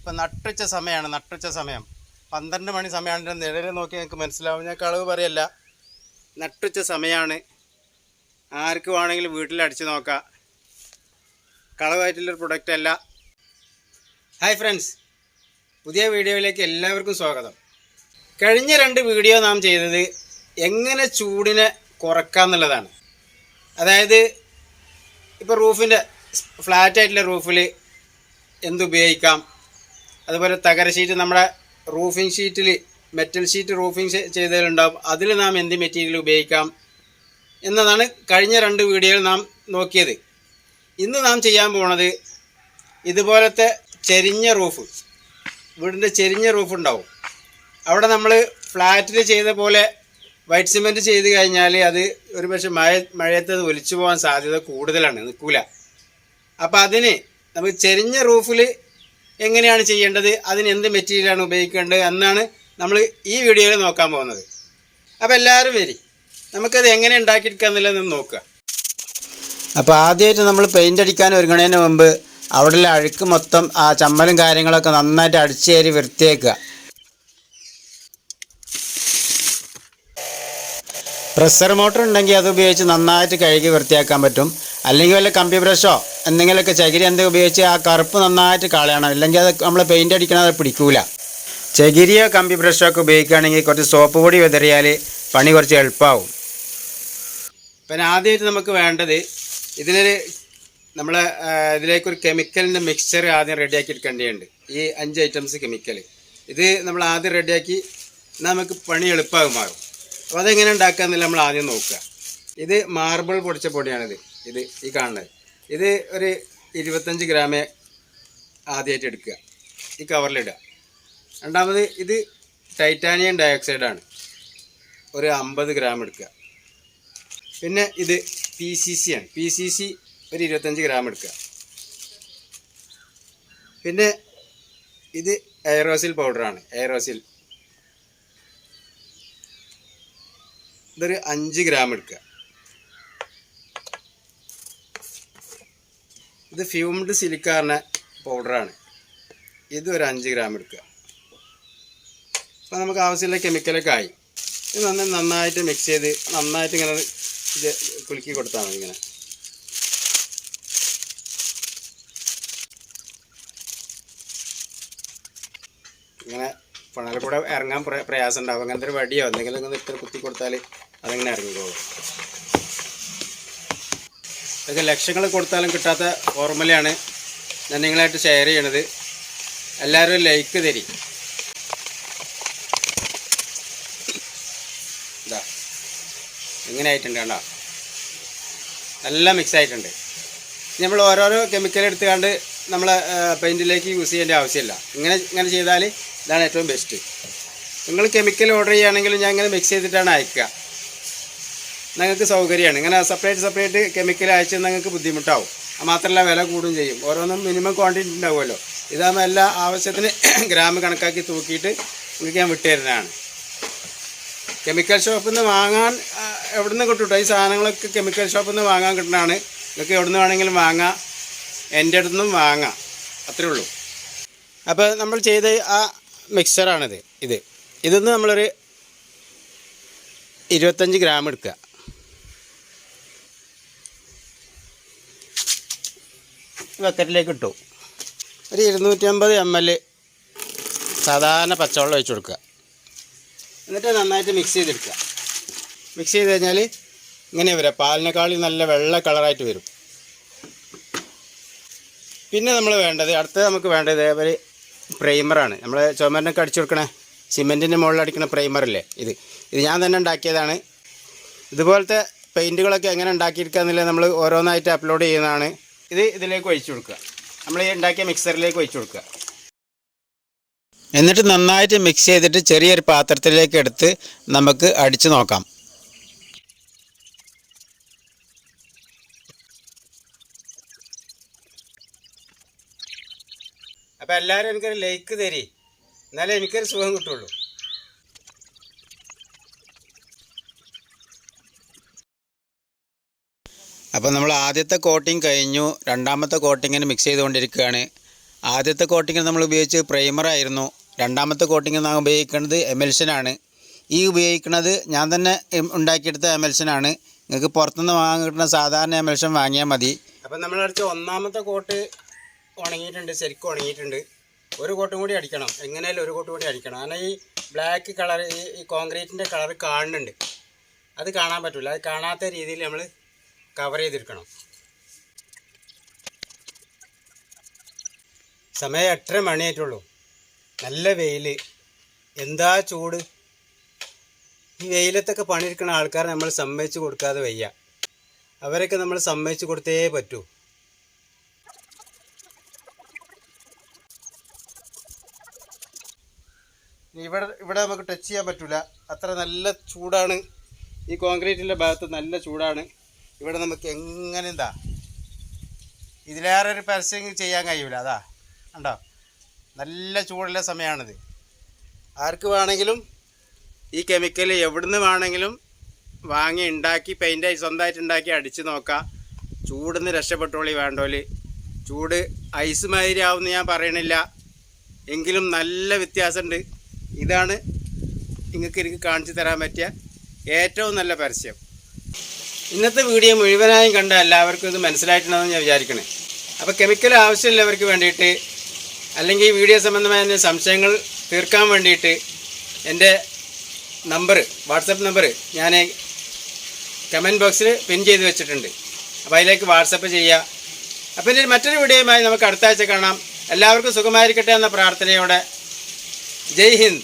ഇപ്പം നട്ടുച്ച സമയമാണ് നട്ടുച്ച സമയം. പന്ത്രണ്ട് മണി സമയമാണ് നിഴൽ നോക്കി ഞങ്ങൾക്ക് മനസ്സിലാവും. ഞാൻ കളവ് പറയല്ല. നട്ടുച്ച സമയമാണ്. ആർക്ക് വേണമെങ്കിലും വീട്ടിൽ അടിച്ചു നോക്കാം. കളവായിട്ടുള്ളൊരു പ്രൊഡക്റ്റ് അല്ല. ഹായ് ഫ്രണ്ട്സ് പുതിയ വീഡിയോയിലേക്ക് എല്ലാവർക്കും സ്വാഗതം. കഴിഞ്ഞ രണ്ട് വീഡിയോ നാം ചെയ്തത് എങ്ങനെ ചൂടിനെ കുറക്കാം എന്നുള്ളതാണ്. അതായത് ഇപ്പോൾ റൂഫിന്റെ ഫ്ലാറ്റായിട്ടുള്ള റൂഫിൽ എന്തുപയോഗിക്കാം? അതുപോലെ തകര ഷീറ്റ് നമ്മുടെ റൂഫിംഗ് ഷീറ്റിൽ മെറ്റൽ ഷീറ്റ് റൂഫിംഗ് ചെയ്തതിലുണ്ടാവും. അതിൽ നാം എന്ത് മെറ്റീരിയൽ ഉപയോഗിക്കാം എന്നതാണ് കഴിഞ്ഞ രണ്ട് വീഡിയോയിൽ നാം നോക്കിയത്. ഇന്ന് നാം ചെയ്യാൻ പോണത് ഇതുപോലത്തെ ചെരിഞ്ഞ റൂഫ് വീടിന്റെ ചെരിഞ്ഞ റൂഫ് ഉണ്ടാവും. അവിടെ നമ്മൾ ഫ്ലാറ്റിൽ ചെയ്ത പോലെ വൈറ്റ് സിമെന്റ് ചെയ്ത് കഴിഞ്ഞാൽ അത് ഒരു പക്ഷേ മഴ മഴയത്ത് അത് ഒലിച്ചു പോകാൻ സാധ്യത കൂടുതലാണ് നിൽക്കൂല. അപ്പോൾ അതിന് നമുക്ക് ചെരിഞ്ഞ റൂഫിൽ എങ്ങനെയാണ് ചെയ്യേണ്ടത്? അതിന് എന്ത് മെറ്റീരിയലാണ് ഉപയോഗിക്കേണ്ടത്? എന്നാണ് നമ്മൾ ഈ വീഡിയോയിൽ നോക്കാൻ പോകുന്നത്. അപ്പോൾ എല്ലാവരും വരി. നമുക്കത് എങ്ങനെ ഉണ്ടാക്കിയെടുക്കുക എന്നുള്ളത് നോക്കുക. അപ്പോൾ ആദ്യമായിട്ട് നമ്മൾ പെയിന്റ് അടിക്കാൻ ഒരുങ്ങണതിന് മുമ്പ് അവിടെയുള്ള അഴുക്ക് മൊത്തം ആ ചമ്മലും കാര്യങ്ങളൊക്കെ നന്നായിട്ട് അടിച്ചേരി വൃത്തിയാക്കുക. പ്രഷർ മോട്ടർ ഉണ്ടെങ്കിൽ അത് ഉപയോഗിച്ച് നന്നായിട്ട് കഴുകി വൃത്തിയാക്കാൻ പറ്റും. അല്ലെങ്കിൽ വല്ല കമ്പി ബ്രഷോ എന്തെങ്കിലുമൊക്കെ ചകിരി എന്തെങ്കിലും ഉപയോഗിച്ച് ആ കറുപ്പ് നന്നായിട്ട് കളയണം. അല്ലെങ്കിൽ അത് നമ്മൾ പെയിന്റ് അത് പിടിക്കൂല. ചകിരിയോ കമ്പി ബ്രഷോ ഒക്കെ ഉപയോഗിക്കുകയാണെങ്കിൽ കുറച്ച് സോപ്പ് പൊടി വിതറിയാൽ പണി കുറച്ച് എളുപ്പമാവും പിന്നെ ആദ്യമായിട്ട് നമുക്ക് വേണ്ടത് ഇതിനൊരു നമ്മൾ ഇതിലേക്കൊരു കെമിക്കലിന്റെ മിക്സ്ചർ ആദ്യം റെഡിയാക്കി എടുക്കേണ്ടതുണ്ട്. ഈ അഞ്ച് ഐറ്റംസ് കെമിക്കൽ ഇത് നമ്മൾ ആദ്യം റെഡിയാക്കി നമുക്ക് പണി എളുപ്പമാകും മാറും. അപ്പോൾ അതെങ്ങനെ ഉണ്ടാക്കുക എന്നല്ല നമ്മൾ ആദ്യം നോക്കുക. ഇത് മാർബിൾ പൊടിച്ച പൊടിയാണിത്. ഇത് ഈ കാണുന്നത്. ഇത് ഒരു ഇരുപത്തഞ്ച് ഗ്രാമേ ആദ്യമായിട്ട് എടുക്കുക. ഈ കവറിലിടുക രണ്ടാമത് ഇത് ടൈറ്റാനിയം ഡയോക്സൈഡാണ് ഒരു അമ്പത് ഗ്രാം എടുക്കുക. പിന്നെ ഇത് പി സി സി ആണ്. പി സി സി ഒരു ഇരുപത്തഞ്ച് ഗ്രാം എടുക്കുക. പിന്നെ ഇത് എയറോസിൽ പൗഡറാണ് എയറോസിൽ ഇതൊരു അഞ്ച് ഗ്രാം എടുക്കുക. ഇത് ഫ്യൂംഡ് സിലിക്കാറിന് പൗഡറാണ് ഇത് ഒരു അഞ്ച് ഗ്രാം എടുക്കുക. അപ്പോൾ നമുക്ക് ആവശ്യമുള്ള കെമിക്കലൊക്കെ ആയി. ഇത് നന്നായി നന്നായിട്ട് മിക്സ് ചെയ്ത് നന്നായിട്ട് ഇങ്ങനെ ഇത് കുലുക്കി കൊടുത്താൽ മതി ഇങ്ങനെ. ഇങ്ങനെ പണൽ കൂടെ ഇറങ്ങാൻ പ്ര- പ്രയാസം ഉണ്ടാവും. അങ്ങനത്തെ ഒരു വടിയോ എന്തെങ്കിലും ഇങ്ങനെ ഇത്ര കുത്തി കൊടുത്താൽ അതിങ്ങനെ ഇറങ്ങിക്കോളും. ഇതൊക്കെ ലക്ഷങ്ങൾ കൊടുത്താലും കിട്ടാത്ത ഫോർമുലയാണ് ഞാൻ നിങ്ങളായിട്ട് ഷെയർ ചെയ്യണത്. എല്ലാവരും ലൈക്ക് തരി. ഇതാ. ഇങ്ങനെ ആയിട്ടുണ്ട് കണ്ടോ? നല്ല മിക്സ് ആയിട്ടുണ്ട്. നമ്മൾ ഓരോരോ കെമിക്കൽ എടുത്തുകൊണ്ട് നമ്മൾ പെയിന്റിലേക്ക് യൂസ് ചെയ്യേണ്ട ആവശ്യമില്ല. ഇങ്ങനെ ഇങ്ങനെ ചെയ്താൽ ഇതാണ് ഏറ്റവും ബെസ്റ്റ് നിങ്ങൾ കെമിക്കൽ ഓർഡർ ചെയ്യുകയാണെങ്കിൽ ഞാൻ ഇങ്ങനെ മിക്സ് ചെയ്തിട്ടാണ് അയക്കുക. നിങ്ങൾക്ക് സൗകര്യമാണ്. ഇങ്ങനെ സെപ്പറേറ്റ് സെപ്പറേറ്റ് കെമിക്കൽ അയച്ച് നിങ്ങൾക്ക് ബുദ്ധിമുട്ടാവും. മാത്രമല്ല വില കൂടും ചെയ്യും. ഓരോന്നും മിനിമം ക്വാണ്ടിറ്റി ഉണ്ടാവുമല്ലോ. ഇതാകുമ്പോൾ എല്ലാ ആവശ്യത്തിന് ഗ്രാം കണക്കാക്കി തൂക്കിയിട്ട് നിങ്ങൾക്ക് ഞാൻ വിട്ടുതരുന്നതാണ്. കെമിക്കൽ ഷോപ്പിൽ നിന്ന് വാങ്ങാൻ എവിടെ നിന്ന് കിട്ടും ഈ സാധനങ്ങളൊക്കെ കെമിക്കൽ ഷോപ്പിൽ നിന്ന് വാങ്ങാൻ കിട്ടുന്നതാണ്. നിങ്ങൾക്ക് നിന്ന് വേണമെങ്കിലും വാങ്ങാം. എന്റെ അടുത്തു നിന്നും വാങ്ങാം. അത്രേ ഉള്ളൂ. അപ്പോൾ നമ്മൾ ചെയ്ത ആ മിക്സറാണിത് ഇത്. ഇതിൽ നിന്ന് നമ്മളൊരു ഇരുപത്തഞ്ച് ഗ്രാം എടുക്കുക. ബക്കറ്റിലേക്ക് ഇട്ടു. ഒരു ഇരുന്നൂറ്റമ്പത് എം എൽ സാധാരണ പച്ചവെള്ളം ഒഴിച്ചു കൊടുക്കുക. എന്നിട്ട് നന്നായിട്ട് മിക്സ് ചെയ്തെടുക്കുക. മിക്സ് ചെയ്ത് കഴിഞ്ഞാൽ ഇങ്ങനെ വരാം. പാലിനേക്കാളിൽ നല്ല വെള്ള കളറായിട്ട് വരും. പിന്നെ നമ്മൾ വേണ്ടത് അടുത്തത് നമുക്ക് വേണ്ടത് ഇതേപോലെ പ്രൈമറാണ് നമ്മൾ ചുമരനൊക്കെ അടിച്ചു കൊടുക്കണ സിമെന്റിന്റെ മുകളിൽ അടിക്കുന്ന പ്രൈമറല്ലേ ഇത്. ഇത് ഞാൻ തന്നെ ഉണ്ടാക്കിയതാണ്. ഇതുപോലത്തെ പെയിന്റുകളൊക്കെ എങ്ങനെ ഉണ്ടാക്കിയെടുക്കുക എന്നുള്ളത് നമ്മൾ ഓരോന്നായിട്ട് അപ്ലോഡ് ചെയ്യുന്നതാണ്. ഇത് ഇതിലേക്ക് ഒഴിച്ചു കൊടുക്കുക. നമ്മൾ ഈ ഉണ്ടാക്കിയ മിക്സറിലേക്ക് ഒഴിച്ചു കൊടുക്കുക. എന്നിട്ട് നന്നായിട്ട് മിക്സ് ചെയ്തിട്ട് ചെറിയൊരു പാത്രത്തിലേക്ക് എടുത്ത് നമുക്ക് അടിച്ചു നോക്കാം. അപ്പം എല്ലാവരും എനിക്കൊരു ലൈക്ക് തരി. എന്നാലേ എനിക്കൊരു സുഖം കിട്ടുള്ളൂ. അപ്പോൾ നമ്മൾ ആദ്യത്തെ കോട്ടിങ് കഴിഞ്ഞു. രണ്ടാമത്തെ കോട്ടിങ്ങിന് മിക്സ് ചെയ്തുകൊണ്ടിരിക്കുകയാണ്. ആദ്യത്തെ കോട്ടിങ്ങിന് നമ്മൾ ഉപയോഗിച്ച് പ്രൈമറായിരുന്നു രണ്ടാമത്തെ കോട്ടിങ് നാം ഉപയോഗിക്കുന്നത് എമൽഷനാണ് ഈ ഉപയോഗിക്കുന്നത് ഞാൻ തന്നെ ഉണ്ടാക്കിയെടുത്ത എമൽഷനാണ് നിങ്ങൾക്ക് പുറത്തുനിന്ന് വാങ്ങാൻ കിട്ടുന്ന സാധാരണ എമൽഷൻ വാങ്ങിയാൽ മതി. അപ്പം നമ്മളടിച്ച ഒന്നാമത്തെ കോട്ട് ഉണങ്ങിയിട്ടുണ്ട് ശരിക്കും ഉണങ്ങിയിട്ടുണ്ട്. ഒരു കോട്ടും കൂടി അടിക്കണം. എങ്ങനെയാലും ഒരു കോട്ടും കൂടി അടിക്കണം. കാരണം ഈ ബ്ലാക്ക് കളർ ഈ കോൺക്രീറ്റിന്റെ കളർ കാണുന്നുണ്ട്. അത് കാണാൻ പറ്റില്ല അത് കാണാത്ത രീതിയിൽ നമ്മൾ കവർ ചെയ്തിരിക്കണം. സമയം എട്ടര മണിയായിട്ടുള്ളൂ. നല്ല വെയിൽ എന്താ ചൂട്? ഈ വെയിലത്തൊക്കെ പണിയെടുക്കുന്ന ആൾക്കാരെ നമ്മൾ സമ്മതിച്ച് കൊടുക്കാതെ വയ്യ. അവരൊക്കെ നമ്മൾ സമ്മതിച്ച് കൊടുത്തേ പറ്റൂ. ഇവിടെ ഇവിടെ നമുക്ക് ടച്ച് ചെയ്യാൻ പറ്റില്ല അത്ര നല്ല ചൂടാണ്. ഈ കോൺക്രീറ്റിന്റെ ഭാഗത്ത് നല്ല ചൂടാണ്. ഇവിടെ നമുക്ക് എങ്ങനെ എന്താ? ഇതിലേറെ ഒരു പരസ്യം ചെയ്യാൻ കഴിയൂല അതാ. കണ്ടോ? നല്ല ചൂടുള്ള സമയമാണിത്. ആർക്ക് വേണമെങ്കിലും ഈ കെമിക്കൽ എവിടുന്ന് വേണമെങ്കിലും വാങ്ങി ഉണ്ടാക്കി പെയിന്റായി സ്വന്തമായിട്ട് ഉണ്ടാക്കി അടിച്ച് നോക്കാം. ചൂടിന്ന് രക്ഷപ്പെട്ടോളി വേണ്ടോൽ. ചൂട് ഐസ് മാതിരി ആവുമെന്ന് ഞാൻ പറയണില്ല. എങ്കിലും നല്ല വ്യത്യാസമുണ്ട്. ഇതാണ് നിങ്ങൾക്ക് എനിക്ക് കാണിച്ചു തരാൻ പറ്റിയ ഏറ്റവും നല്ല പരസ്യം. ഇന്നത്തെ വീഡിയോ മുഴുവനായും കണ്ട എല്ലാവർക്കും ഇത് മനസ്സിലായിട്ടുണ്ടെന്ന് ഞാൻ വിചാരിക്കണേ. അപ്പോൾ കെമിക്കൽ ആവശ്യമുള്ളവർക്ക് വേണ്ടിയിട്ട് അല്ലെങ്കിൽ ഈ വീഡിയോ സംബന്ധമായ സംശയങ്ങൾ തീർക്കാൻ വേണ്ടിയിട്ട് എന്റെ നമ്പർ വാട്സപ്പ് നമ്പർ ഞാൻ കമന്റ് ബോക്സിൽ പിൻ ചെയ്ത് വെച്ചിട്ടുണ്ട്. അപ്പോൾ അതിലേക്ക് വാട്സപ്പ് ചെയ്യുക. അപ്പോൾ ഇനി മറ്റൊരു വീഡിയോയുമായി നമുക്ക് അടുത്ത ആഴ്ച കാണാം. എല്ലാവർക്കും സുഖമായിരിക്കട്ടെ എന്ന പ്രാർത്ഥനയോടെ. ജയ് ഹിന്ദ്.